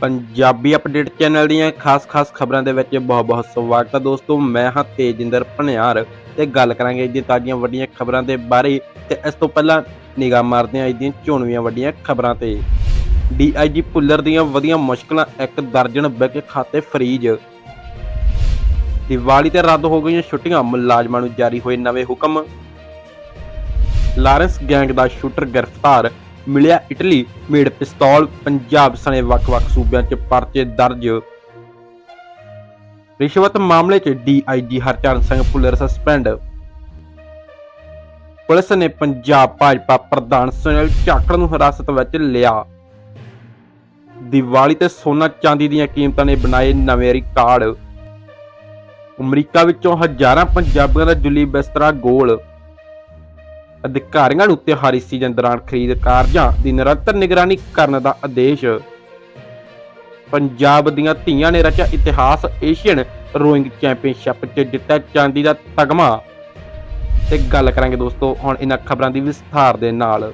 Punjabi update channel ਦੀਆਂ ਖਾਸ-ਖਾਸ ਖਬਰਾਂ ਦੇ ਵਿੱਚ ਬਹੁਤ-ਬਹੁਤ ਸਵਾਗਤ ਹੈ ਦੋਸਤੋ। ਮੈਂ ਹਾਂ ਤੇਜਿੰਦਰ ਭਨਿਆਰ ਤੇ ਗੱਲ ਕਰਾਂਗੇ ਅੱਜ ਦੀਆਂ ਤਾਜ਼ੀਆਂ ਵੱਡੀਆਂ ਖਬਰਾਂ ਦੇ ਬਾਰੇ ਤੇ ਇਸ ਤੋਂ ਪਹਿਲਾਂ ਨਿਗਾਹ ਮਾਰਦੇ ਹਾਂ ਅੱਜ ਦੀਆਂ ਚੋਣਵੀਆਂ ਵੱਡੀਆਂ ਖਬਰਾਂ ਤੇ। ਡੀਆਈਜੀ ਪੁੱਲਰ ਦੀਆਂ ਵਧੀਆਂ ਮੁਸ਼ਕਲਾਂ, ਇੱਕ ਦਰਜਨ ਬੈਂਕ ਖਾਤੇ ਫਰੀਜ। ਦੀਵਾਲੀ ਤੇ ਰੱਦ ਹੋ ਗਈਆਂ ਛੁੱਟੀਆਂ, ਮੁਲਾਜ਼ਮਾਂ ਨੂੰ ਜਾਰੀ ਹੋਏ ਨਵੇਂ ਹੁਕਮ। ਲਾਰੈਂਸ ਗੈਂਗ ਦਾ ਸ਼ੂਟਰ ਗ੍ਰਿਫਤਾਰ ਮਿਲਿਆ ਇਟਲੀ ਮੇਡ ਪਿਸਤੌਲ, ਪੰਜਾਬ ਸਣੇ ਵੱਖ-ਵੱਖ ਸੂਬਿਆਂ 'ਚ ਪਰਚੇ ਦਰਜ। ਰਿਸ਼ਵਤ ਮਾਮਲੇ 'ਚ DIG Harcharan Singh Pullar suspend police ਨੇ ਪੰਜਾਬ ਭਾਜਪਾ ਪ੍ਰਧਾਨ ਸੁਨੀਲ ਚਾਕੜ ਨੂੰ ਹਿਰਾਸਤ ਵਿੱਚ ਲਿਆ। ਦੀਵਾਲੀ ਤੇ ਸੋਨਾ ਚਾਂਦੀ ਦੀਆਂ ਕੀਮਤਾਂ ਨੇ ਬਣਾਏ ਨਵੇਂ ਰਿਕਾਰਡ। ਅਮਰੀਕਾ ਵਿੱਚੋਂ ਹਜ਼ਾਰਾਂ ਪੰਜਾਬੀਆਂ ਦਾ ਜੁਲੀ ਬਿਸਤਰਾ ਗੋਲ। ਅਧਿਕਾਰੀਆਂ ਨੂੰ ਤਿਉਹਾਰੀ ਸੀਜ਼ਨ ਦੌਰਾਨ ਖਰੀਦ ਕਾਰਜਾਂ ਦੀ ਨਿਰੰਤਰ ਨਿਗਰਾਨੀ ਕਰਨ ਦਾ ਆਦੇਸ਼। ਪੰਜਾਬ ਦੀਆਂ ਧੀਆਂ ਨੇ ਰਚਿਆ ਇਤਿਹਾਸ ਏਸ਼ੀਅਨ ਰੋਇੰਗ ਚੈਂਪੀਅਨਸ਼ਿਪ 'ਚ ਜਿੱਤਿਆ ਚਾਂਦੀ ਦਾ ਤਗਮਾ। ਤੇ ਗੱਲ ਕਰਾਂਗੇ ਦੋਸਤੋ ਹੁਣ ਇਹਨਾਂ ਖਬਰਾਂ ਦੀ ਵਿਸਥਾਰ ਦੇ ਨਾਲ।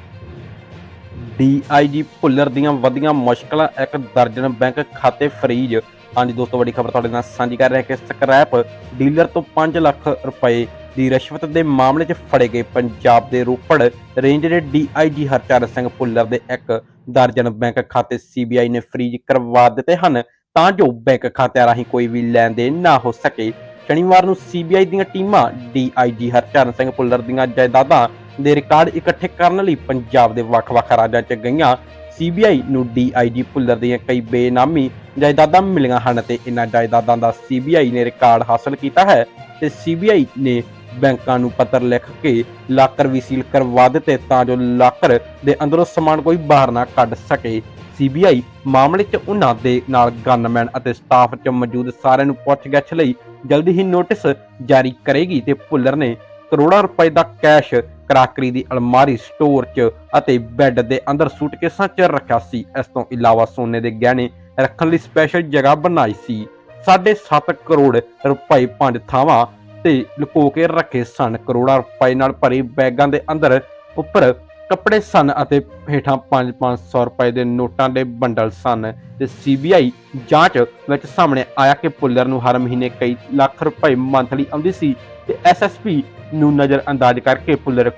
ਡੀਆਈਜੀ ਭੁੱਲਰ ਦੀਆਂ ਵਧੀਆਂ ਮੁਸ਼ਕਲਾਂ, ਇੱਕ ਦਰਜਨ ਬੈਂਕ ਖਾਤੇ ਫਰੀਜ਼। ਹਾਂਜੀ ਦੋਸਤੋ, ਵੱਡੀ ਖਬਰ ਤੁਹਾਡੇ ਨਾਲ ਸਾਂਝੀ ਕਰ ਰਿਹਾ ਕਿ ਸਕ੍ਰੈਪ ਡੀਲਰ ਤੋਂ 5 ਲੱਖ ਰੁਪਏ ਦੀ ਰਿਸ਼ਵਤ ਦੇ ਮਾਮਲੇ 'ਚ ਫੜੇ ਗਏ ਪੰਜਾਬ ਦੇ ਰੋਪੜ ਰੇਂਜ ਦੇ ਡੀਆਈਜੀ ਹਰਚਰਨ ਸਿੰਘ ਭੁੱਲਰ ਦੇ ਇੱਕ ਦਰਜਨ ਬੈਂਕ ਖਾਤੇ ਸੀਬੀਆਈ ਨੇ ਫਰੀਜ਼ ਕਰਵਾ ਦਿੱਤੇ ਹਨ, ਤਾਂ ਜੋ ਬੈਂਕ ਖਾਤਿਆਂ ਰਾਹੀਂ ਕੋਈ ਵੀ ਲੈਣ ਦੇਣ ਨਾ ਹੋ ਸਕੇ। ਸ਼ਨੀਵਾਰ ਨੂੰ ਸੀਬੀਆਈ ਦੀਆਂ ਟੀਮਾਂ ਡੀਆਈਜੀ ਹਰਚਰਨ ਸਿੰਘ ਭੁੱਲਰ ਦੀਆਂ ਜਾਇਦਾਦਾਂ ਦੇ ਰਿਕਾਰਡ ਇਕੱਠੇ ਕਰਨ ਲਈ ਪੰਜਾਬ ਦੇ ਵੱਖ-ਵੱਖ ਰਾਜਾਂ 'ਚ ਗਈਆਂ। ਸੀਬੀਆਈ ਨੂੰ ਡੀਆਈਜੀ ਭੁੱਲਰ ਦੀਆਂ ਕਈ ਬੇਨਾਮੀ ਜਾਇਦਾਦਾਂ ਮਿਲੀਆਂ ਹਨ ਤੇ ਇਹਨਾਂ ਜਾਇਦਾਦਾਂ ਦਾ ਸੀਬੀਆਈ ਨੇ ਰਿਕਾਰਡ ਹਾਸਲ ਕੀਤਾ ਹੈ ਤੇ ਸੀਬੀਆਈ ਨੇ ਬੈਂਕਾਂ ਨੂੰ ਪੱਤਰ ਲਿਖ ਕੇ ਲਾਕਰ ਵੀ ਸੀਲ ਕਰਵਾ ਦਿੱਤੇ ਤਾਂ ਜੋ ਲਾਕਰ ਦੇ ਅੰਦਰੋਂ ਸਮਾਨ ਕੋਈ ਬਾਹਰ ਨਾ ਕੱਢ ਸਕੇ। ਸੀਬੀਆਈ ਮਾਮਲੇ 'ਚ ਉਹਨਾਂ ਦੇ ਨਾਲ ਗਨਮੈਨ ਅਤੇ ਸਟਾਫ 'ਚ ਮੌਜੂਦ ਸਾਰਿਆਂ ਨੂੰ ਪੁੱਛਗਿੱਛ ਲਈ ਜਲਦੀ ਹੀ ਨੋਟਿਸ ਜਾਰੀ ਕਰੇਗੀ ਤੇ ਭੁੱਲਰ ਨੇ ਕਰੋੜਾਂ ਰੁਪਏ ਦਾ ਕੈਸ਼ ਕਰਾਕਰੀ ਦੀ ਅਲਮਾਰੀ ਸਟੋਰ 'ਚ ਅਤੇ ਬੈੱਡ ਦੇ ਅੰਦਰ ਸੂਟਕੇਸਾਂ 'ਚ ਰੱਖਿਆ ਸੀ। ਇਸ ਤੋਂ ਇਲਾਵਾ ਸੋਨੇ ਦੇ ਗਹਿਣੇ ਰੱਖਣ ਲਈ ਸਪੈਸ਼ਲ ਜਗ੍ਹਾ ਬਣਾਈ ਸੀ। 7.5 ਕਰੋੜ ਰੁਪਏ ਪੰਜ ਥਾਵਾਂ ਤੇ ਲੁਕੋ ਕੇ ਰੱਖੇ ਸਨ। ਕਰੋੜਾਂ ਰੁਪਏ ਨਾਲ ਭਰੇ ਬੈਗਾਂ ਦੇ ਅੰਦਰ ਉੱਪਰ ਕੱਪੜੇ ਸਨ ਅਤੇ ਹੇਠਾਂ 5-500 ਰੁਪਏ ਦੇ ਨੋਟਾਂ ਦੇ ਬੰਡਲ ਸਨ। ਤੇ ਸੀਬੀਆਈ ਜਾਂਚ ਵਿੱਚ ਸਾਹਮਣੇ ਆਇਆ ਕਿ ਪੁੱਲਰ ਨੂੰ ਹਰ ਮਹੀਨੇ ਕਈ ਲੱਖ ਰੁਪਏ ਮੰਥਲੀ ਆਉਂਦੀ ਸੀ ਤੇ ਐਸਐਸਪੀ ਨੂੰ ਨਜ਼ਰ ਅੰਦਾਜ਼ ਕਰਕੇ ਪੁੱਲਰ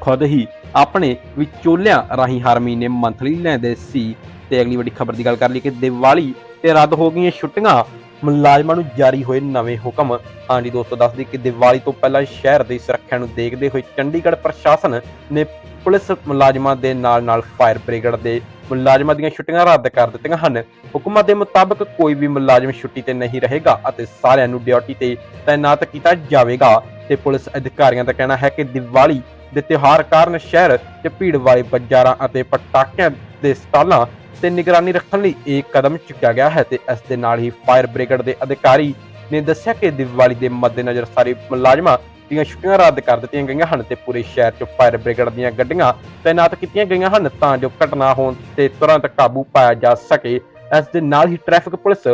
ਖੁਦ ਹੀ ਆਪਣੇ ਵਿਚੋਲਿਆਂ ਰਾਹੀਂ ਹਰ ਮਹੀਨੇ ਮੰਥਲੀ ਲੈਂਦੇ ਸੀ। ਤੇ ਅਗਲੀ ਵੱਡੀ ਖਬਰ ਦੀ ਗੱਲ ਕਰ ਲਈ ਕਿ ਦੀਵਾਲੀ ਤੇ ਰੱਦ ਹੋ ਗਈਆਂ ਛੁੱਟੀਆਂ ਮੁਲਾਜ਼ਮਾਂ ਨੂੰ ਜਾਰੀ ਹੋਏ ਨਵੇਂ ਹੁਕਮ। ਹਾਂਜੀ ਦੋਸਤੋ ਦੱਸਦੀ ਕਿ ਦੀਵਾਲੀ ਤੋਂ ਪਹਿਲਾਂ ਸ਼ਹਿਰ ਦੀ ਸੁਰੱਖਿਆ ਨੂੰ ਦੇਖਦੇ ਹੋਏ ਚੰਡੀਗੜ੍ਹ ਪ੍ਰਸ਼ਾਸਨ ਨੇ ਪੁਲਿਸ ਮੁਲਾਜ਼ਮਾਂ ਦੇ ਨਾਲ-ਨਾਲ ਫਾਇਰ ਬ੍ਰਿਗੇਡ ਦੇ ਮੁਲਾਜ਼ਮਾਂ ਦੀਆਂ ਛੁੱਟੀਆਂ ਰੱਦ ਕਰ ਦਿੱਤੀਆਂ ਹਨ। ਹੁਕਮਾਂ ਦੇ ਮੁਤਾਬਕ ਕੋਈ ਵੀ ਮੁਲਾਜ਼ਮ ਛੁੱਟੀ ਤੇ ਨਹੀਂ ਰਹੇਗਾ ਅਤੇ ਸਾਰਿਆਂ ਨੂੰ ਡਿਊਟੀ ਤੇ ਤਾਇਨਾਤ ਕੀਤਾ ਜਾਵੇਗਾ। ਤੇ ਪੁਲਿਸ ਅਧਿਕਾਰੀਆਂ ਦਾ ਕਹਿਣਾ ਹੈ ਕਿ ਦੀਵਾਲੀ ਦੇ ਤਿਉਹਾਰ ਕਾਰਨ ਸ਼ਹਿਰ 'ਚ ਭੀੜ ਵਾਲੇ ਬਾਜ਼ਾਰਾਂ ਅਤੇ ਪਟਾਕਿਆਂ ਦੇ ਸਟਾਲਾਂ ਤੇ ਨਿਗਰਾਨੀ ਰੱਖਣ ਲਈ ਇਹ ਕਦਮ ਚੁੱਕਿਆ ਗਿਆ ਹੈ ਤੇ ਇਸ ਦੇ ਨਾਲ ਹੀ ਫਾਇਰ ਬ੍ਰਿਗੇਡ ਦੇ ਅਧਿਕਾਰੀ ਨੇ ਦੱਸਿਆ ਕਿ ਦੀਵਾਲੀ ਦੇ ਮੱਦੇਨਜ਼ਰ ਸਾਰੇ ਮੁਲਾਜ਼ਮਾਂ ਦੀਆਂ ਛੁੱਟੀਆਂ ਰੱਦ ਕਰ ਦਿੱਤੀਆਂ ਗਈਆਂ ਹਨ ਤੇ ਪੂਰੇ ਸ਼ਹਿਰ 'ਚ ਫਾਇਰ ਬ੍ਰਿਗੇਡ ਦੀਆਂ ਗੱਡੀਆਂ ਤਾਇਨਾਤ ਕੀਤੀਆਂ ਗਈਆਂ ਹਨ ਤਾਂ ਜੋ ਘਟਨਾ ਹੋਣ ਤੇ ਤੁਰੰਤ ਕਾਬੂ ਪਾਇਆ ਜਾ ਸਕੇ। ਇਸ ਦੇ ਨਾਲ ਹੀ ਟ੍ਰੈਫਿਕ ਪੁਲਿਸ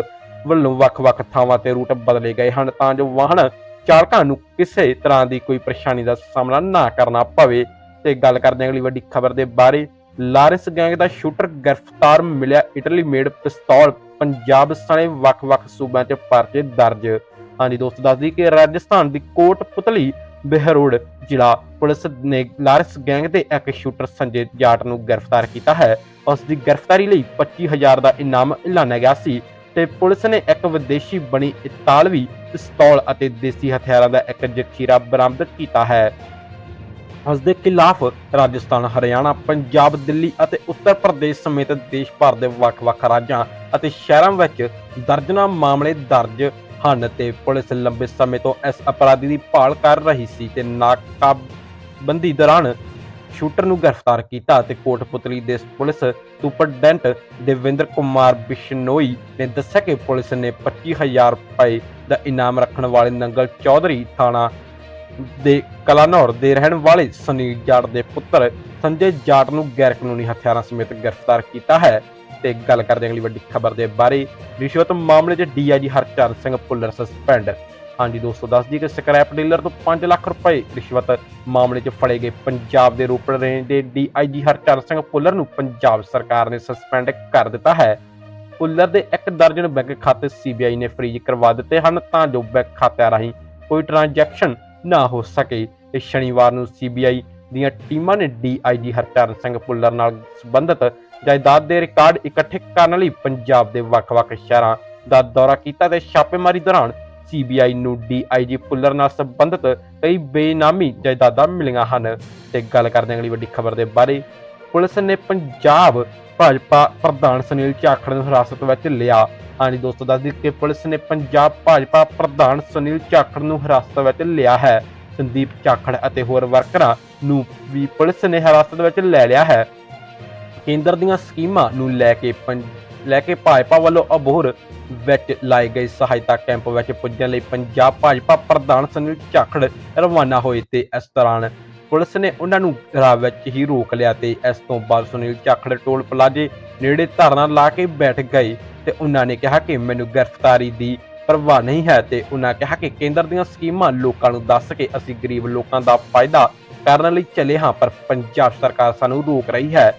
ਵੱਲੋਂ ਵੱਖ-ਵੱਖ ਥਾਵਾਂ ਤੇ ਰੂਟ ਬਦਲੇ ਗਏ ਹਨ ਤਾਂ ਜੋ ਵਾਹਨ ਚਾਲਕਾਂ ਨੂੰ ਕਿਸੇ ਤਰ੍ਹਾਂ ਦੀ ਕੋਈ ਪਰੇਸ਼ਾਨੀ ਦਾ ਸਾਹਮਣਾ ਨਾ ਕਰਨਾ ਪਵੇ। ਤੇ ਗੱਲ ਕਰਦੇ ਹਾਂ ਅਗਲੀ ਵੱਡੀ ਖਬਰ ਦੇ ਬਾਰੇ। ਲਾਰਿਸ ਗੈਂਗ ਦਾ ਸ਼ੂਟਰ ਗ੍ਰਿਫਤਾਰ ਮਿਲਿਆ ਇਟਲੀ ਮੇਡ ਪਿਸਤੌਲ, ਪੰਜਾਬ ਸਣੇ ਵੱਖ-ਵੱਖ ਸੂਬਿਆਂ 'ਚ ਪਰਚੇ ਦਰਜ। ਹਾਂਜੀ ਦੋਸਤੋ, ਦੱਸ ਕਿ ਰਾਜਸਥਾਨ ਦੀ ਕੋਟ ਪੁਤਲੀ ਬਿਹਰੋੜ ਜ਼ਿਲ੍ਹਾ ਪੁਲਿਸ ਨੇ ਲਾਰਿਸ ਗੈਂਗ ਦੇ ਇੱਕ ਸ਼ੂਟਰ ਸੰਜੇ ਜਾਟ ਨੂੰ ਗ੍ਰਿਫਤਾਰ ਕੀਤਾ ਹੈ। ਉਸ ਦੀ ਗ੍ਰਿਫਤਾਰੀ ਲਈ 25000 ਦਾ ਇਨਾਮ ਐਲਾਨਿਆ ਗਿਆ ਸੀ ਤੇ ਪੁਲਿਸ ਨੇ ਇੱਕ ਵਿਦੇਸ਼ੀ ਬਣੀ ਇਤਾਲਵੀ ਪਿਸਤੌਲ ਅਤੇ ਦੇਸੀ ਹਥਿਆਰਾਂ ਦਾ ਇੱਕ ਜ਼ਖੀਰਾ ਬਰਾਮਦ ਕੀਤਾ ਹੈ। ਉਸ ਦੇ ਖਿਲਾਫ ਰਾਜਸਥਾਨ, ਹਰਿਆਣਾ, ਪੰਜਾਬ, ਦਿੱਲੀ ਅਤੇ ਉੱਤਰ ਪ੍ਰਦੇਸ਼ ਸਮੇਤ ਦੇਸ਼ ਭਰ ਦੇ ਵੱਖ-ਵੱਖ ਰਾਜਾਂ ਅਤੇ ਸ਼ਹਿਰਾਂ ਵਿੱਚ ਦਰਜਨਾਂ ਮਾਮਲੇ ਦਰਜ ਹਨ ਤੇ ਪੁਲਿਸ ਲੰਬੇ ਸਮੇਂ ਤੋਂ ਇਸ ਅਪਰਾਧੀ ਦੀ ਭਾਲ ਕਰ ਰਹੀ ਸੀ ਤੇ ਨਾਕਾਬੰਦੀ ਦੌਰਾਨ ਸ਼ੂਟਰ ਨੂੰ ਗ੍ਰਿਫਤਾਰ ਕੀਤਾ ਤੇ ਕੋਟਪੁਤਲੀ ਦੇ ਪੁਲਿਸ ਸੁਪਰਡੈਂਟ ਦੇਵਿੰਦਰ ਕੁਮਾਰ ਬਿਸ਼ਨੋਈ ਨੇ ਦੱਸਿਆ ਕਿ ਪੁਲਿਸ ਨੇ 25000 ਰੁਪਏ ਦਾ ਇਨਾਮ ਰੱਖਣ ਵਾਲੇ ਨੰਗਲ ਚੌਧਰੀ ਥਾਣਾ ਦੇ ਕਲਾਨੌਰ ਦੇ ਰਹਿਣ ਵਾਲੇ ਸੁਨੀਲ ਜਾਟ ਦੇ ਪੁੱਤਰ ਸੰਜੇ ਜਾਟ ਨੂੰ ਗੈਰ ਕਾਨੂੰਨੀ ਹਥਿਆਰਾਂ ਸਮੇਤ ਗ੍ਰਿਫਤਾਰ ਕੀਤਾ ਹੈ ਤੇ ਗੱਲ ਕਰਦੇ ਅਗਲੀ ਵੱਡੀ ਖਬਰ ਦੇ ਬਾਰੇ। ਰਿਸ਼ਵਤ ਮਾਮਲੇ 'ਚ ਡੀਆਈਜੀ ਹਰਚਰਨ ਸਿੰਘ ਪੁੱਲਰ ਸਸਪੈਂਡ। ਹਾਂਜੀ ਦੋਸਤੋ, ਦੱਸ ਦਈਏ ਕਿ ਸਕ੍ਰੈਪ ਡੀਲਰ ਤੋਂ 5 ਲੱਖ ਰੁਪਏ ਰਿਸ਼ਵਤ ਮਾਮਲੇ 'ਚ ਫੜੇ ਗਏ ਪੰਜਾਬ ਦੇ ਰੋਪੜ ਰੇਂਜ ਦੇ ਡੀਆਈਜੀ ਹਰਚਰਨ ਸਿੰਘ ਪੁੱਲਰ ਨੂੰ ਪੰਜਾਬ ਸਰਕਾਰ ਨੇ ਸਸਪੈਂਡ ਕਰ ਦਿੱਤਾ ਹੈ। ਪੁੱਲਰ ਦੇ ਇੱਕ ਦਰਜਨ ਬੈਂਕ ਖਾਤੇ ਸੀਬੀਆਈ ਨੇ ਫ੍ਰੀਜ਼ ਕਰਵਾ ਦਿੱਤੇ ਹਨ, ਤਾਂ ਜੋ ਬੈਂਕ ਖਾਤਿਆਂ ਰਾਹੀਂ ਕੋਈ ਟ੍ਰਾਂਜੈਕਸ਼ਨ ਨਾ ਹੋ ਸਕੇ। ਇਸ ਸ਼ਨੀਵਾਰ ਨੂੰ ਸੀਬੀਆਈ ਦੀਆਂ ਟੀਮਾਂ ਨੇ ਡੀਆਈਜੀ ਹਰਚਰਨ ਸਿੰਘ ਪੁੱਲਰ ਨਾਲ ਸੰਬੰਧਿਤ ਜਾਇਦਾਦ ਦੇ ਰਿਕਾਰਡ ਇਕੱਠੇ ਕਰਨ ਲਈ ਪੰਜਾਬ ਦੇ ਵੱਖ-ਵੱਖ ਸ਼ਹਿਰਾਂ ਦਾ ਦੌਰਾ ਕੀਤਾ ਤੇ ਛਾਪੇਮਾਰੀ ਦੌਰਾਨ ਸੀਬੀਆਈ ਨੂੰ ਡੀਆਈਜੀ ਪੁੱਲਰ ਨਾਲ ਸੰਬੰਧਿਤ ਕਈ ਬੇਨਾਮੀ ਜਾਇਦਾਦਾਂ ਮਿਲੀਆਂ ਹਨ। ਤੇ ਗੱਲ ਕਰਦੇ ਹਾਂ ਅਗਲੀ ਵੱਡੀ ਖਬਰ ਦੇ ਬਾਰੇ। ਪੁਲਿਸ ਨੇ ਪੰਜਾਬ ਭਾਜਪਾ ਪ੍ਰਧਾਨ ਸੁਨੀਲ ਝਾਖੜ ਨੂੰ ਹਿਰਾਸਤ ਵਿੱਚ ਲਿਆ। ਹਾਂਜੀ ਦੋਸਤੋ, ਦੱਸ ਦਈਏ ਕਿ ਪੁਲਿਸ ਨੇ ਪੰਜਾਬ ਭਾਜਪਾ ਪ੍ਰਧਾਨ ਸੁਨੀਲ ਝਾਖੜ ਨੂੰ ਹਿਰਾਸਤ ਵਿੱਚ ਲਿਆ ਹੈ। ਸੰਦੀਪ ਝਾਖੜ ਅਤੇ ਹੋਰ ਵਰਕਰਾਂ ਨੂੰ ਵੀ ਪੁਲਿਸ ਨੇ ਹਿਰਾਸਤ ਵਿੱਚ ਲੈ ਲਿਆ ਹੈ। ਕੇਂਦਰ ਦੀਆਂ ਸਕੀਮਾਂ ਨੂੰ ਲੈ ਕੇ ਪੰ- ਲੈ ਕੇ ਭਾਜਪਾ ਵੱਲੋਂ ਅਬੋਹਰ ਵਿੱਚ ਲਾਏ ਗਏ ਸਹਾਇਤਾ ਕੈਂਪ ਵਿੱਚ ਪੁੱਜਣ ਲਈ ਪੰਜਾਬ ਭਾਜਪਾ ਪ੍ਰਧਾਨ ਸੁਨੀਲ ਝਾਖੜ ਰਵਾਨਾ ਹੋਏ ਤੇ ਇਸ ਦੌਰਾਨ ਪੁਲਿਸ ਨੇ ਉਹਨਾਂ ਨੂੰ ਰਾਹ ਵਿੱਚ ਹੀ ਰੋਕ ਲਿਆ ਤੇ ਇਸ ਤੋਂ ਬਾਅਦ ਸੁਨੀਲ ਚਾਖੜ ਟੋਲ ਪਲਾਜ਼ੇ ਨੇੜੇ ਧਰਨਾ ਲਾ ਕੇ ਬੈਠ ਗਏ ਤੇ ਉਹਨਾਂ ਨੇ ਕਿਹਾ ਕਿ ਮੈਨੂੰ ਗ੍ਰਿਫਤਾਰੀ ਦੀ ਪਰਵਾਹ ਨਹੀਂ ਹੈ ਤੇ ਉਹਨਾਂ ਕਿਹਾ ਕਿ ਕੇਂਦਰ ਦੀਆਂ ਸਕੀਮਾਂ ਲੋਕਾਂ ਨੂੰ ਦੱਸ ਕੇ ਅਸੀਂ ਗਰੀਬ ਲੋਕਾਂ ਦਾ ਫਾਇਦਾ ਕਰਨ ਲਈ ਚੱਲੇ ਹਾਂ, ਪਰ ਪੰਜਾਬ ਸਰਕਾਰ ਸਾਨੂੰ ਰੋਕ ਰਹੀ ਹੈ।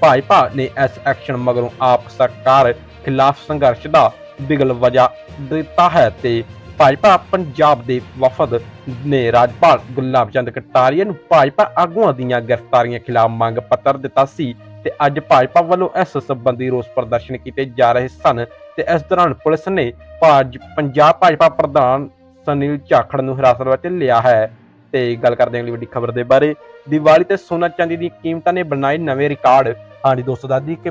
ਭਾਜਪਾ ਨੇ ਇਸ ਐਕਸ਼ਨ ਮਗਰੋਂ ਆਪ ਸਰਕਾਰ ਖਿਲਾਫ ਸੰਘਰਸ਼ ਦਾ ਬਿਗਲ ਵਜਾ ਦਿੱਤਾ ਹੈ ਤੇ ਭਾਜਪਾ ਪੰਜਾਬ ਦੇ ਵਫਦ ਨੇ ਰਾਜਪਾਲ ਗੁਲਾਬ ਚੰਦ ਕਟਾਰੀਆ ਨੂੰ ਭਾਜਪਾ ਆਗੂਆਂ ਦੀਆਂ ਗ੍ਰਿਫਤਾਰੀਆਂ ਖਿਲਾਫ ਮੰਗ ਪੱਤਰ ਦਿੱਤਾ ਸੀ ਤੇ ਅੱਜ ਭਾਜਪਾ ਵੱਲੋਂ ਇਸ ਸਬੰਧੀ ਰੋਸ ਪ੍ਰਦਰਸ਼ਨ ਕੀਤੇ ਜਾ ਰਹੇ ਸਨ ਤੇ ਇਸ ਦੌਰਾਨ ਪੁਲਿਸ ਨੇ ਭਾਜ, ਪੰਜਾਬ ਭਾਜਪਾ ਪ੍ਰਧਾਨ ਸੁਨੀਲ ਝਾਖੜ ਨੂੰ ਹਿਰਾਸਤ ਵਿੱਚ ਲਿਆ ਹੈ। ਤੇ ਗੱਲ ਕਰਦੇ ਹਾਂ ਅਗਲੀ ਵੱਡੀ ਖਬਰ ਦੇ ਬਾਰੇ। ਦੀਵਾਲੀ ਤੇ ਸੋਨਾ ਚਾਂਦੀ ਦੀ ਕੀਮਤਾਂ ਨੇ ਬਣਾਏ ਨਵੇਂ ਰਿਕਾਰਡ। ਹਾਂਜੀ ਦੋਸਤੋ, ਦੱਸਦੀ ਕਿ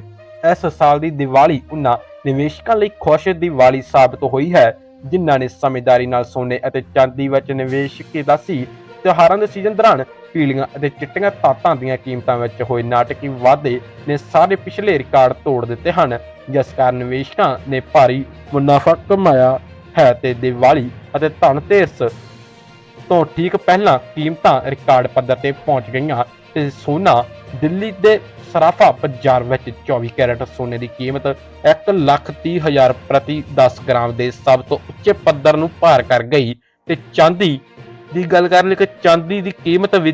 ਇਸ ਸਾਲ ਦੀ ਦੀਵਾਲੀ ਉਹਨਾਂ ਨਿਵੇਸ਼ਕਾਂ ਲਈ ਖੁਸ਼ ਦੀਵਾਲੀ ਸਾਬਤ ਹੋਈ ਹੈ। ਜਿਨ੍ਹਾਂ ਨੇ ਸਮਝਦਾਰੀ ਨਾਲ ਸੋਨੇ ਅਤੇ ਚਾਂਦੀ ਵਿੱਚ ਨਿਵੇਸ਼ ਕੀਤਾ ਸੀ। ਤਿਉਹਾਰਾਂ ਦੇ ਸੀਜ਼ਨ ਦੌਰਾਨ ਪੀਲੀਆਂ ਅਤੇ ਚਿੱਟੀਆਂ ਧਾਤਾਂ ਦੀਆਂ ਕੀਮਤਾਂ ਵਿੱਚ ਹੋਏ ਨਾਟਕੀ ਵਾਧੇ ਨੇ ਸਾਰੇ ਪਿਛਲੇ ਰਿਕਾਰਡ ਤੋੜ ਦਿੱਤੇ ਹਨ। ਜਿਸ ਕਾਰਨ ਨਿਵੇਸ਼ਕਾਂ ਨੇ ਭਾਰੀ ਮੁਨਾਫਾ ਕਮਾਇਆ ਹੈ ਤੇ ਦੀਵਾਲੀ ਅਤੇ ਧਨਤੇਰਸ ਤੋਂ ਠੀਕ ਪਹਿਲਾਂ ਕੀਮਤਾਂ ਰਿਕਾਰਡ ਪੱਧਰ ਤੇ ਪਹੁੰਚ ਗਈਆਂ ਤੇ ਸੋਨਾ ਦਿੱਲੀ ਦੇ ਸਰਾਫਾ ਬਾਜ਼ਾਰ ਵਿੱਚ 24 ਕੈਰਟ ਸੋਨੇ ਦੀ ਕੀਮਤ 130000 ਪ੍ਰਤੀ 10 ਗ੍ਰਾਮ ਦੇ ਸਭ ਤੋਂ ਉੱਚੇ ਪੱਧਰ ਨੂੰ ਪਾਰ ਕਰ ਗਈ ਤੇ ਚਾਂਦੀ ਦੀ ਗੱਲ ਕਰ ਲਈ ਕਿ ਚਾਂਦੀ ਦੀ ਕੀਮਤ ਵੀ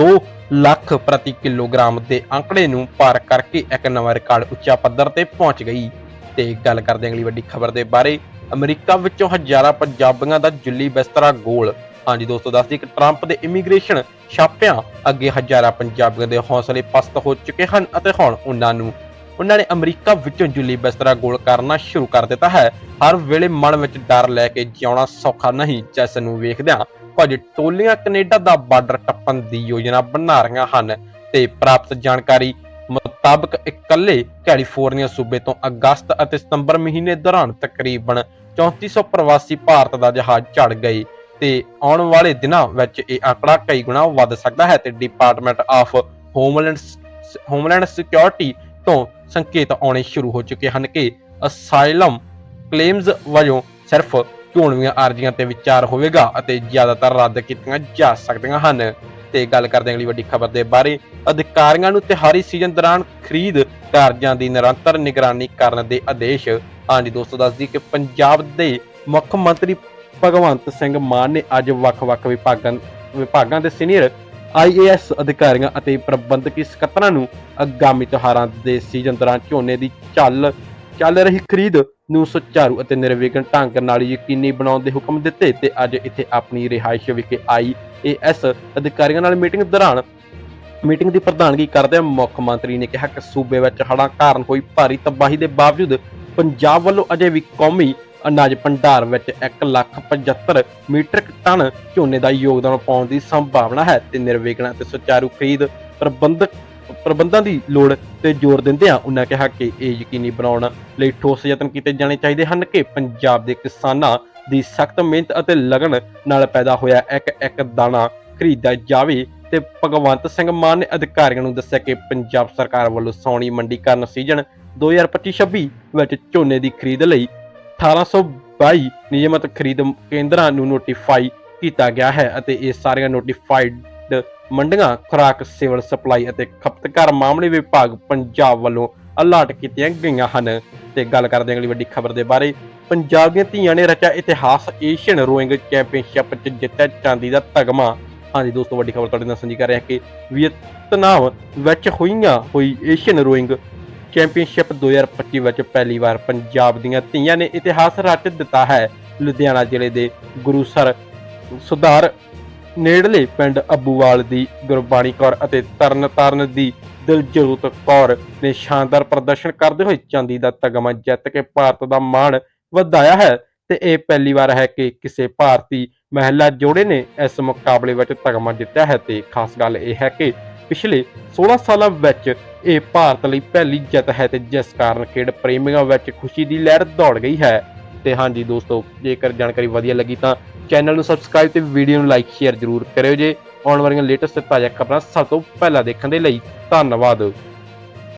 2 ਲੱਖ ਪ੍ਰਤੀ ਕਿਲੋਗ੍ਰਾਮ ਦੇ ਅੰਕੜੇ ਨੂੰ ਪਾਰ ਕਰਕੇ ਇੱਕ ਨਵਾਂ ਰਿਕਾਰਡ ਉੱਚਾ ਪੱਧਰ ਤੇ ਪਹੁੰਚ ਗਈ। ਤੇ ਗੱਲ ਕਰਦੇ ਅਗਲੀ ਵੱਡੀ ਖਬਰ ਦੇ ਬਾਰੇ। ਅਮਰੀਕਾ ਵਿੱਚੋਂ ਹਜ਼ਾਰਾਂ ਪੰਜਾਬੀਆਂ ਦਾ ਜੁੱਲੀ ਬਿਸਤਰਾ ਗੋਲ ਹਾਂਜੀ ਦੋਸਤੋ, ਦੱਸਦੀ ਕਿ ਟਰੰਪ ਦੇ ਇਮੀਗ੍ਰੇਸ਼ਨ ਛਾਪਿਆਂ ਅੱਗੇ ਹਜ਼ਾਰਾਂ ਪੰਜਾਬੀਆਂ ਦੇ ਹੌਸਲੇ ਪਸਤ ਹੋ ਚੁੱਕੇ ਹਨ ਅਤੇ ਹੁਣ ਉਹਨਾਂ ਨੂੰ, ਉਹਨਾਂ ਨੇ ਅਮਰੀਕਾ ਵਿੱਚੋਂ ਜੁੱਲੀ ਬਿਸਤਰਾ ਗੋਲ ਕਰਨਾ ਸ਼ੁਰੂ ਕਰ ਦਿੱਤਾ ਹੈ। ਹਰ ਵੇਲੇ ਮਨ ਵਿੱਚ ਡਰ ਲੈ ਕੇ ਜਿਉਣਾ ਸੌਖਾ ਨਹੀਂ, ਜਿਸ ਨੂੰ ਵੇਖਦਿਆਂ ਕੁਝ ਟੋਲੀਆਂ ਕੈਨੇਡਾ ਦਾ ਬਾਰਡਰ ਟੱਪਣ ਦੀ ਯੋਜਨਾ ਬਣਾ ਰਹੀਆਂ ਹਨ ਤੇ ਪ੍ਰਾਪਤ ਜਾਣਕਾਰੀ ਮੁਤਾਬਕ ਇਕੱਲੇ ਕੈਲੀਫੋਰਨੀਆ ਸੂਬੇ ਤੋਂ ਅਗਸਤ ਅਤੇ ਸਤੰਬਰ ਮਹੀਨੇ ਦੌਰਾਨ ਤਕਰੀਬਨ 3400 ਪ੍ਰਵਾਸੀ ਭਾਰਤ ਦਾ ਜਹਾਜ਼ ਚੜ ਗਏ। ਤੇ ਆਉਣ ਵਾਲੇ ਦਿਨਾਂ ਵਿੱਚ ਇਹ ਆંકੜਾ ਕਈ ਗੁਣਾ ਵੱਧ ਸਕਦਾ ਹੈ ਤੇ department of homeland homeland security ਤੋਂ ਸੰਕੇਤ ਆਉਣੇ ਸ਼ੁਰੂ ਹੋ ਚੁੱਕੇ ਹਨ ਕਿ ਅਸਾਈਲਮ ਕਲੇਮਸ ਵਜੋਂ ਸਿਰਫ ਚੋਣਵੀਆਂ ਅਰਜ਼ੀਆਂ ਤੇ ਵਿਚਾਰ ਹੋਵੇਗਾ ਅਤੇ ਜ਼ਿਆਦਾਤਰ ਰੱਦ ਕੀਤੀਆਂ ਜਾ ਸਕਦੀਆਂ ਹਨ। ਤੇ ਗੱਲ ਕਰਦੇ ਅਗਲੀ ਵੱਡੀ ਖਬਰ ਦੇ ਬਾਰੇ। ਅਧਿਕਾਰੀਆਂ ਨੂੰ ਤਿਹਾਰੀ ਸੀਜ਼ਨ ਦੌਰਾਨ ਖਰੀਦ ਕਾਰਜਾਂ ਦੀ ਨਿਰੰਤਰ ਨਿਗਰਾਨੀ ਕਰਨ ਦੇ ਆਦੇਸ਼। ਹਾਂਜੀ ਦੋਸਤੋ ਦੱਸਦੀ ਕਿ ਪੰਜਾਬ ਦੇ ਮੁੱਖ ਮੰਤਰੀ ਭਗਵੰਤ ਸਿੰਘ ਮਾਨ ਨੇ ਅੱਜ ਵੱਖ-ਵੱਖ ਵਿਭਾਗਾਂ ਵਿਭਾਗਾਂ ਦੇ ਸੀਨੀਅਰ ਆਈਏਐਸ ਅਧਿਕਾਰੀਆਂ ਅਤੇ ਪ੍ਰਬੰਧਕੀ ਸਕੱਤਰਾਂ ਨੂੰ ਆਗਾਮੀ ਤਿਉਹਾਰਾਂ ਦੇ ਸੀਜ਼ਨ ਦੌਰਾਨ ਝੋਨੇ ਦੀ ਚੱਲ ਚੱਲ ਰਹੀ ਖਰੀਦ ਨੂੰ ਸੁਚਾਰੂ ਅਤੇ ਨਿਰਵਿਘਨ ਢੰਗ ਨਾਲ ਯਕੀਨੀ ਬਣਾਉਣ ਦੇ ਹੁਕਮ ਦਿੱਤੇ ਤੇ ਅੱਜ ਇੱਥੇ ਆਪਣੀ ਰਿਹਾਇਸ਼ ਵਿਖੇ ਆਈਏਐਸ ਅਧਿਕਾਰੀਆਂ ਨਾਲ ਮੀਟਿੰਗ ਦੌਰਾਨ ਮੀਟਿੰਗ ਦੀ ਪ੍ਰਧਾਨਗੀ ਕਰਦਿਆਂ ਮੁੱਖ ਮੰਤਰੀ ਨੇ ਕਿਹਾ ਕਿ ਸੂਬੇ ਵਿੱਚ ਹੜ੍ਹਾਂ ਕਾਰਨ ਹੋਈ ਭਾਰੀ ਤਬਾਹੀ ਦੇ ਬਾਵਜੂਦ ਪੰਜਾਬ ਵੱਲੋਂ ਅਜੇ ਵੀ ਕੌਮੀ ਅਨਾਜ ਭੰਡਾਰ ਵਿੱਚ 1,75 ਮੀਟ੍ਰਿਕ ਟਨ ਝੋਨੇ ਦਾ ਯੋਗਦਾਨ ਪਾਉਣ ਦੀ ਸੰਭਾਵਨਾ ਹੈ ਤੇ ਨਿਰਵਿਘਨ ਅਤੇ ਸੁਚਾਰੂ ਖਰੀਦ ਪ੍ਰਬੰਧਕ ਪ੍ਰਬੰਧਾਂ ਦੀ ਲੋੜ ਤੇ ਜ਼ੋਰ ਦਿੰਦਿਆਂ ਉਹਨਾਂ ਕਿਹਾ ਕਿ ਇਹ ਯਕੀਨੀ ਬਣਾਉਣ ਲਈ ਠੋਸ ਯਤਨ ਕੀਤੇ ਜਾਣੇ ਚਾਹੀਦੇ ਹਨ ਕਿ ਪੰਜਾਬ ਦੇ ਕਿਸਾਨਾਂ ਦੀ ਸਖਤ ਮਿਹਨਤ ਅਤੇ ਲਗਨ ਨਾਲ ਪੈਦਾ ਹੋਇਆ ਇੱਕ ਇੱਕ ਦਾਣਾ ਖਰੀਦਿਆ ਜਾਵੇ ਤੇ ਭਗਵੰਤ ਸਿੰਘ ਮਾਨ ਨੇ ਅਧਿਕਾਰੀਆਂ ਨੂੰ ਦੱਸਿਆ ਕਿ ਪੰਜਾਬ ਸਰਕਾਰ ਵੱਲੋਂ ਸੌਣੀ ਮੰਡੀਕਰਨ ਸੀਜ਼ਨ 2025-26 ਵਿੱਚ ਝੋਨੇ ਦੀ ਖਰੀਦ ਲਈ 1822 ਨਿਯਮਤ ਖਰੀਦ ਕੇਂਦਰਾਂ ਨੂੰ ਨੋਟੀਫਾਈ ਕੀਤਾ ਗਿਆ ਹੈ ਅਤੇ ਇਹ ਸਾਰੀਆਂ ਨੋਟੀਫਾਈਡ ਮੰਡੀਆਂ, ਖੁਰਾਕ, ਸਿਵਲ ਸਪਲਾਈ ਅਤੇ ਖਪਤਕਾਰ ਮਾਮਲੇ ਵਿਭਾਗ ਪੰਜਾਬ ਵੱਲੋਂ ਅਲਰਟ ਕੀਤੀਆਂ ਗਈਆਂ ਹਨ। ਤੇ ਗੱਲ ਕਰਦੇ ਹਾਂ ਅਗਲੀ ਵੱਡੀ ਖਬਰ ਦੇ ਬਾਰੇ। ਪੰਜਾਬ ਦੀਆਂ ਧੀਆਂ ਨੇ ਰਚਿਆ ਇਤਿਹਾਸ ਏਸ਼ੀਅਨ ਰੋਇੰਗ ਚੈਂਪੀਅਨਸ਼ਿਪ 'ਚ ਜਿੱਤਿਆ ਚਾਂਦੀ ਦਾ ਤਗਮਾ। ਹਾਂਜੀ ਦੋਸਤੋ, ਵੱਡੀ ਖਬਰ ਤੁਹਾਡੇ ਨਾਲ ਸਾਂਝੀ ਕਰ ਰਿਹਾ ਕਿ ਵੀਅਤਨਾਮ ਵਿੱਚ ਹੋਈਆਂ ਹੋਈ ਏਸ਼ੀਅਨ ਰੋਇੰਗ ਚੈਂਪੀਅਨਸ਼ਿਪ 2025 ਵਿੱਚ ਪਹਿਲੀ ਵਾਰ ਪੰਜਾਬ ਦੀਆਂ ਧੀਆਂ ਨੇ ਇਤਿਹਾਸ ਰਚ ਦਿੱਤਾ ਹੈ। ਲੁਧਿਆਣਾ ਜ਼ਿਲ੍ਹੇ ਦੇ ਗੁਰੂਸਰ ਸੁਧਾਰ ਨੇੜਲੇ ਪਿੰਡ ਅੱਬੂਵਾਲ ਦੀ ਗੁਰਬਾਣੀ ਕੌਰ ਅਤੇ ਤਰਨਤਾਰਨ ਦੀ ਦਿਲਜੋਤ ਕੌਰ ਨੇ ਸ਼ਾਨਦਾਰ ਪ੍ਰਦਰਸ਼ਨ ਕਰਦੇ ਹੋਏ ਚਾਂਦੀ ਦਾ ਤਗਮਾ ਜਿੱਤ ਕੇ ਭਾਰਤ ਦਾ ਮਾਣ ਵਧਾਇਆ ਹੈ ਤੇ ਇਹ ਪਹਿਲੀ ਵਾਰ ਹੈ ਕਿ ਕਿਸੇ ਭਾਰਤੀ ਮਹਿਲਾ ਜੋੜੇ ਨੇ ਇਸ ਮੁਕਾਬਲੇ ਵਿੱਚ ਤਗਮਾ ਜਿੱਤਿਆ ਹੈ ਤੇ ਖਾਸ ਗੱਲ ਇਹ ਹੈ ਕਿ ਪਿਛਲੇ 16 ਸਾਲਾਂ ਵਿੱਚ ਇਹ ਭਾਰਤ ਲਈ ਪਹਿਲੀ ਜਿੱਤ ਹੈ ਤੇ ਜਿਸ ਕਾਰਨ ਖੇਡ ਪ੍ਰੇਮੀਆਂ ਵਿੱਚ ਖੁਸ਼ੀ ਦੀ ਲਹਿਰ ਦੌੜ ਗਈ ਹੈ। ਤੇ ਹਾਂਜੀ ਦੋਸਤੋ, ਜੇਕਰ ਜਾਣਕਾਰੀ ਵਧੀਆ ਲੱਗੀ ਤਾਂ ਚੈਨਲ ਨੂੰ ਸਬਸਕ੍ਰਾਈਬ ਤੇ ਵੀਡੀਓ ਨੂੰ ਲਾਈਕ ਸ਼ੇਅਰ ਜ਼ਰੂਰ ਕਰਿਓ ਜੇ। ਆਉਣ ਵਾਲੀਆਂ ਲੇਟੈਸਟ ਤਾਜ਼ਾ ਖਬਰਾਂ ਸਭ ਤੋਂ ਪਹਿਲਾਂ ਦੇਖਣ ਦੇ ਲਈ ਧੰਨਵਾਦ।